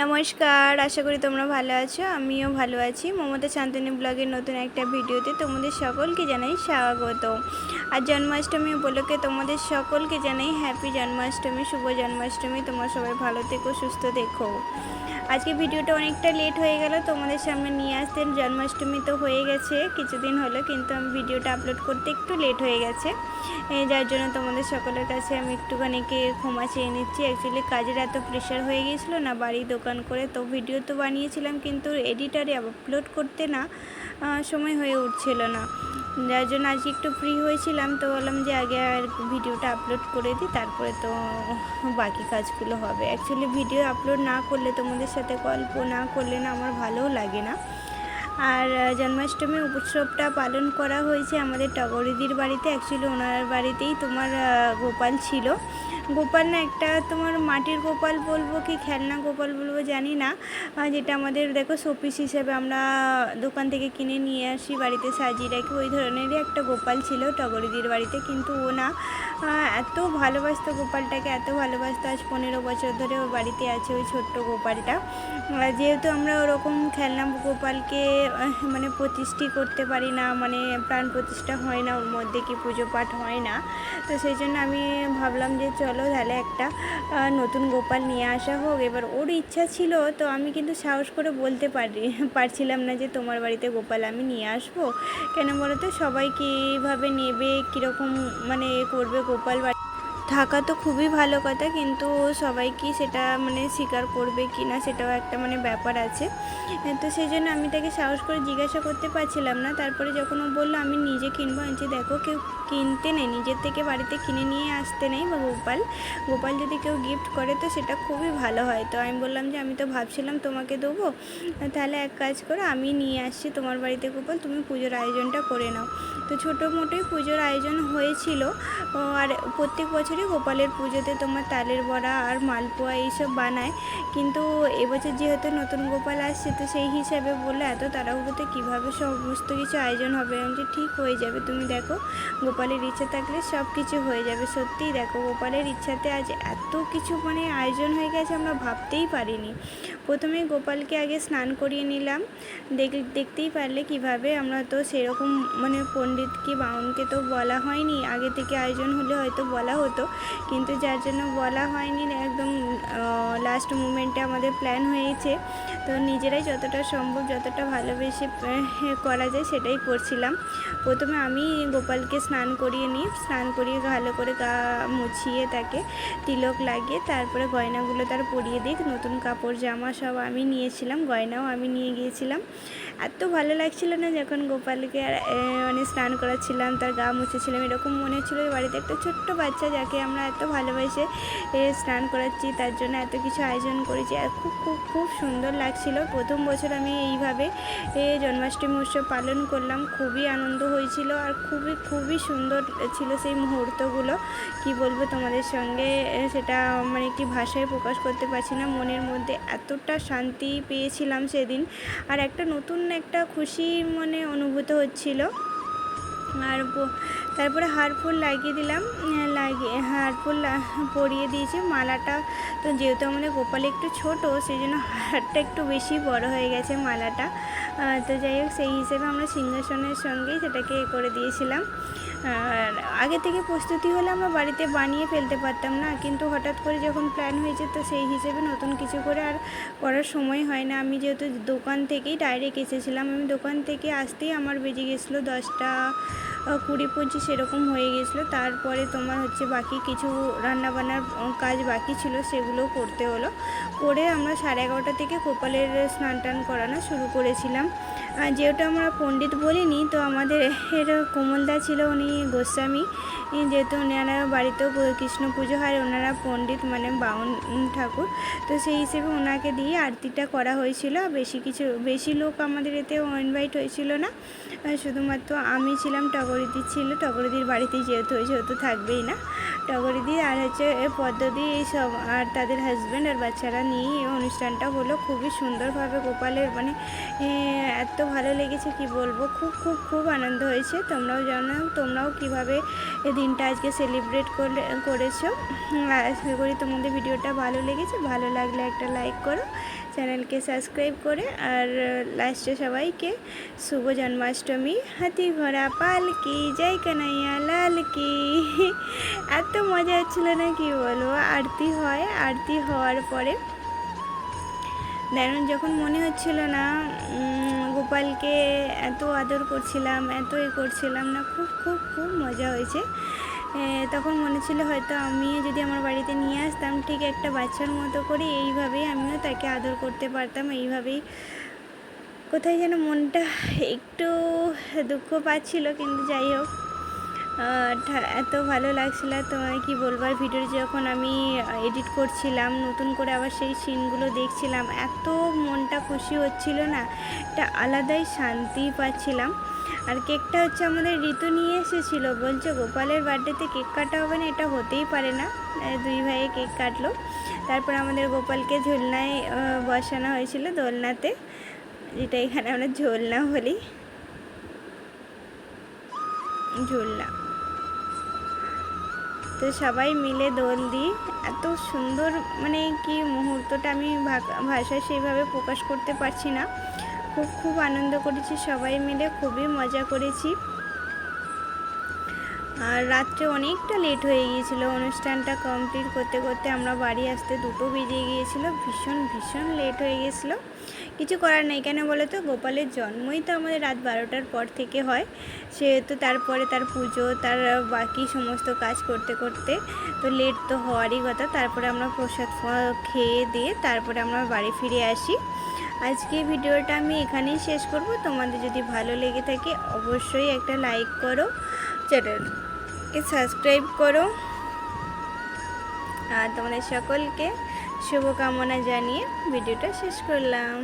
নমস্কার, আশা করি তোমরা ভালো আছো, আমিও ভালো আছি। মমতা শান্তনী ব্লগের নতুন একটা ভিডিওতে তোমাদের সকলকে জানাই স্বাগত। আর জন্মাষ্টমী উপলক্ষে তোমাদের সকলকে জানাই হ্যাপি জন্মাষ্টমী, শুভ জন্মাষ্টমী। তোমরা সবাই ভালো থেকো, সুস্থ দেখো আজকে ভিডিওটা অনেকটা লেট হয়ে গেল, তোমাদের সামনে নিয়ে আসতেন, জন্মাষ্টমী তো হয়ে গেছে, কিছুদিন হলো, কিন্তু আমি ভিডিওটা আপলোড করতে একটু লেট হয়ে গেছে। যার জন্য তোমাদের সকলের কাছে আমি একটুখানিকে ক্ষমা চেয়ে নিচ্ছি। অ্যাকচুয়ালি কাজের এত প্রেশার হয়ে গিয়েছিল না বাড়ি দোকান করে তো ভিডিও তো বানিয়েছিলাম, কিন্তু এডিটারে আপলোড করতে না সময় হয়ে উঠছিল না। যার জন্য আজকে একটু ফ্রি হয়েছিলাম, তো বললাম যে আগে আর ভিডিওটা আপলোড করে দিই, তারপরে তো বাকি কাজগুলো হবে। অ্যাকচুয়ালি ভিডিও আপলোড না করলে, তোমাদের সাথে গল্প না করলে না আমার ভালোও লাগে না। আর জন্মাষ্টমী উৎসবটা পালন করা হয়েছে আমাদের টগরিদির বাড়িতে। অ্যাকচুয়ালি ওনার বাড়িতেই তোমার গোপাল ছিল। গোপাল না একটা তোমার মাটির গোপাল বলব কি খেলনা গোপাল বলব জানি না। যেটা আমাদের দেখো শোপিস হিসেবে আমরা দোকান থেকে কিনে নিয়ে আসি, বাড়িতে সাজিয়ে রাখি। ওই ধরনেরই একটা গোপাল ছিল টগরিদির বাড়িতে, কিন্তু ও না। এত ভালোবাসতো গোপালটাকে, এত ভালোবাসতো। আজ পনেরো বছর ধরে ওর বাড়িতে আছে ওই ছোট্ট গোপালটা। যেহেতু আমরা ওরকম খেলনা গোপালকে মানে প্রতিষ্ঠি করতে পারি না মানে প্রাণ প্রতিষ্ঠা হয় না, ওর মধ্যে কি পুজো পাঠ হয় না। তো সেই জন্য আমি ভাবলাম যে চলো তাহলে একটা নতুন গোপাল নিয়ে আসা হোক। এবার ওর ইচ্ছা ছিল, তো আমি কিন্তু সাহস করে বলতে পারি, পারছিলাম না যে তোমার বাড়িতে গোপাল আমি নিয়ে আসব। কেন বলো তো, সবাই কীভাবে নেবে, কীরকম মানে করবে গোপাল বাড়ি থাকা তো খুবই ভালো কথা কিন্তু সবাই কি সেটা মানে স্বীকার করবে কি না সেটাও একটা মানে ব্যাপার আছে। হ্যাঁ, তো সেই জন্য আমি তাকে সাহস করে জিজ্ঞাসা করতে পারছিলাম না তারপরে যখন ও বলল আমি নিজে কিনবো বলছি, দেখো কেউ কিনতে নেই নিজের থেকে বাড়িতে কিনে নিয়ে আসতে নেই বা গোপাল। গোপাল যদি কেউ গিফট করে তো সেটা খুবই ভালো হয়। তো আমি বললাম যে আমি তো ভাবছিলাম তোমাকে দেবো। তাহলে এক কাজ করো আমি নিয়ে আসছি তোমার বাড়িতে গোপাল তুমি পুজোর আয়োজনটা করে নাও। তো ছোটো মোটোই পুজোর আয়োজন হয়েছিল। আর প্রত্যেক বছরই গোপালের পুজোতে তোমার তালের বড়া আর মালপোয়া এইসব বানায়। কিন্তু এবছর যেহেতু নতুন গোপাল আসছে, তো সেই হিসাবে বলল, এত তাড়াহুড়োতে কীভাবে সমস্ত কিছু আয়োজন হবে? আমি ঠিক হয়ে যাবে। তুমি দেখো, গোপালের ইচ্ছা থাকলে সব কিছু হয়ে যাবে। সত্যিই দেখো, গোপালের ইচ্ছাতে আজ এত কিছু মানে আয়োজন হয়ে গেছে, আমরা ভাবতেই পারিনি। প্রথমে গোপালকে আগে স্নান করিয়ে নিলাম। দেখ, দেখতেই পারলে কীভাবে আমরা তো সেরকম মানে পণ্ডিত কি বাউনকে তো বলা হয়নি। আগে থেকে আয়োজন হলে হয়তো বলা হতো। কিন্তু যার জন্য বলা হয়নি, একদম লাস্ট মুমেন্টে আমাদের প্ল্যান হয়েছে। তো নিজেরাই যতটা সম্ভব, যতটা ভালোবেসে করা যায় সেটাই করছিলাম। প্রথমে আমি গোপালকে স্নান করিয়ে নিই। স্নান করিয়ে ভালো করে গা মুছিয়ে তাকে তিলক লাগিয়ে তারপরে গয়নাগুলো তার পরিয়ে দিই। নতুন কাপড়, জামা সব আমি নিয়েছিলাম, গয়নাও আমি নিয়ে গিয়েছিলাম। এত ভালো লাগছিল না যখন গোপালকে মানে স্নান করাচ্ছিলাম, তার গা মুছেছিলাম, এরকম মনে হচ্ছিল বাড়িতে একটা ছোট্ট বাচ্চা যাকে আমরা এত ভালোবেসে স্নান করাচ্ছি তার জন্য এত কিছু আয়োজন করেছি। আর খুব খুব খুব সুন্দর লাগছিল। প্রথম বছর আমি এইভাবে এ, জন্মাষ্টমী উৎসব পালন করলাম। খুবই আনন্দ হয়েছিল আর খুবই খুবই সুন্দর ছিল সেই মুহূর্তগুলো। কি বলব তোমাদের সঙ্গে? সেটা মানে কি ভাষায় প্রকাশ করতে পারছি না। মনের মধ্যে এতটা শান্তি পেয়েছিলাম সেদিন। আর একটা নতুন একটা খুশি মানে অনুভূত হচ্ছিল। আর তারপরে হারফুল লাগিয়ে দিলাম লাগিয়ে, হারফুল পরিয়ে দিয়েছি। মালাটা তো যেহেতু আমাদের গোপাল একটু ছোট সেই জন্য হারটা একটু বেশি বড় হয়ে গেছে মালাটা। তো যাই হোক, সেই হিসেবে আমরা সিংহাসনের সঙ্গেই সেটাকে করে দিয়েছিলাম। আগে থেকে প্রস্তুতি হলে আমরা বাড়িতে বানিয়ে ফেলতে পারতাম না। কিন্তু হঠাৎ করে যখন প্ল্যান হয়েছে, তো সেই হিসেবে নতুন কিছু করে আর করার সময় হয় না। আমি যেহেতু দোকান থেকেই ডাইরেক্ট এসেছিলাম। আমি দোকান থেকে আসতেই আমার বেজে গেছিল দশটা কুড়ি পঁচিশ এরকম হয়ে গেছিল। তারপরে তোমার হচ্ছে বাকি কিছু রান্নাবান্নার কাজ বাকি ছিল সেগুলো করতে হলো। করে আমরা সাড়ে এগারোটা থেকে গোপালের স্নান টান করানো শুরু করেছিলাম। যেহেতু আমরা পণ্ডিত বলিনি, তো আমাদের এর কোমলদা ছিল উনি গোস্বামী। যেহেতু ওনারা বাড়িতেও কৃষ্ণ পুজো হয়, ওনারা পণ্ডিত মানে বাউন ঠাকুর। তো সেই হিসেবে ওনাকে দিয়ে আরতিটা করা হয়েছিল। বেশি কিছু, বেশি লোক আমাদের এতে ইনভাইট হয়েছিল না। শুধুমাত্র আমি ছিলাম টগরিদি ছিল, টগরিদির বাড়িতে যেহেতু হয়েছে, ও তো থাকবেই না। টগরিদি আর হচ্ছে পদ্মদি এইসব আর তাদের হাজব্যান্ড আর বাচ্চারা নিয়ে এই অনুষ্ঠানটা হলো। খুবই সুন্দরভাবে গোপালের মানে এত ভালো লেগেছে কি বলব? খুব খুব খুব আনন্দ হয়েছে। তোমরাও জানো তোমরাও কীভাবে দিনটা আজকে সেলিব্রেট করলে, করেছ। আশা করি তোমাদের ভিডিওটা ভালো লেগেছে। ভালো লাগলে একটা লাইক করো। চ্যানেলকে সাবস্ক্রাইব করে আর লাস্টে সবাইকে শুভ জন্মাষ্টমী। হাতি ঘোড়া পালকি, জয় কানাইয়া লাল কি এত মজা হচ্ছিল না কি বলব? আরতি হয়, আরতি হওয়ার পরে। দেন যখন মনে হচ্ছিল না গোপালকে এত আদর করছিলাম, এত এ করছিলাম না, খুব খুব খুব মজা হয়েছে। তখন মনে ছিল হয়তো আমি যদি আমার বাড়িতে নিয়ে আসতাম, ঠিক একটা বাচ্চার মতো করে এইভাবেই আমিও তাকে আদর করতে পারতাম, এইভাবেই। কোথায় যেন মনটা একটু দুঃখ পাচ্ছিল, কিন্তু যাই হোক। এত ভালো লাগছিল তোমায় কি বলব? আর ভিডিও যখন আমি এডিট করছিলাম, নতুন করে আবার সেই সিনগুলো দেখছিলাম, এত মনটা খুশি হচ্ছিল না? একটা আলাদাই শান্তি পাচ্ছিলাম। আর কেকটা হচ্ছে আমাদের ঋতু নিয়ে এসেছিল। বলছে, গোপালের বার্থডেতে কেক কাটা হবে না? এটা হতেই পারে না। দুই ভাইয়ে কেক কাটলো। তারপর আমাদের গোপালকে ঝোলনায় বসানো হয়েছিল দোলনাতে। যেটা এখানে আমরা ঝোলনা বলি। ঝুলনা। তো সবাই মিলে দোল দিই। এত সুন্দর মানে কি মুহূর্তটা আমি ভাষায় সেইভাবে প্রকাশ করতে পারছি না। খুব খুব আনন্দ করেছি সবাই মিলে, খুবই মজা করেছি। আর রাত্রে অনেকটা লেট হয়ে গিয়েছিল। অনুষ্ঠানটা কমপ্লিট করতে করতে আমরা বাড়ি আসতে দুটো বেজে গিয়েছিল। ভীষণ ভীষণ লেট হয়ে গেছিল কিছু করার নেই। কেন বলো তো? গোপালের জন্মই তো আমাদের রাত বারোটার পর থেকে হয়। সেহেতু তারপরে তার পুজো, তার বাকি সমস্ত কাজ করতে করতে তো লেট তো হওয়ারই কথা। তারপরে আমরা প্রসাদ খেয়ে দিয়ে তারপরে আমরা বাড়ি ফিরে আসি। আজকে ভিডিওটা আমি এখানেই শেষ করব। তোমাদের যদি ভালো লেগে থাকে অবশ্যই একটা লাইক করো। চ্যানেলকে সাবস্ক্রাইব করো? আর তোমাদের সকলকে শুভকামনা জানিয়ে ভিডিওটা শেষ করলাম।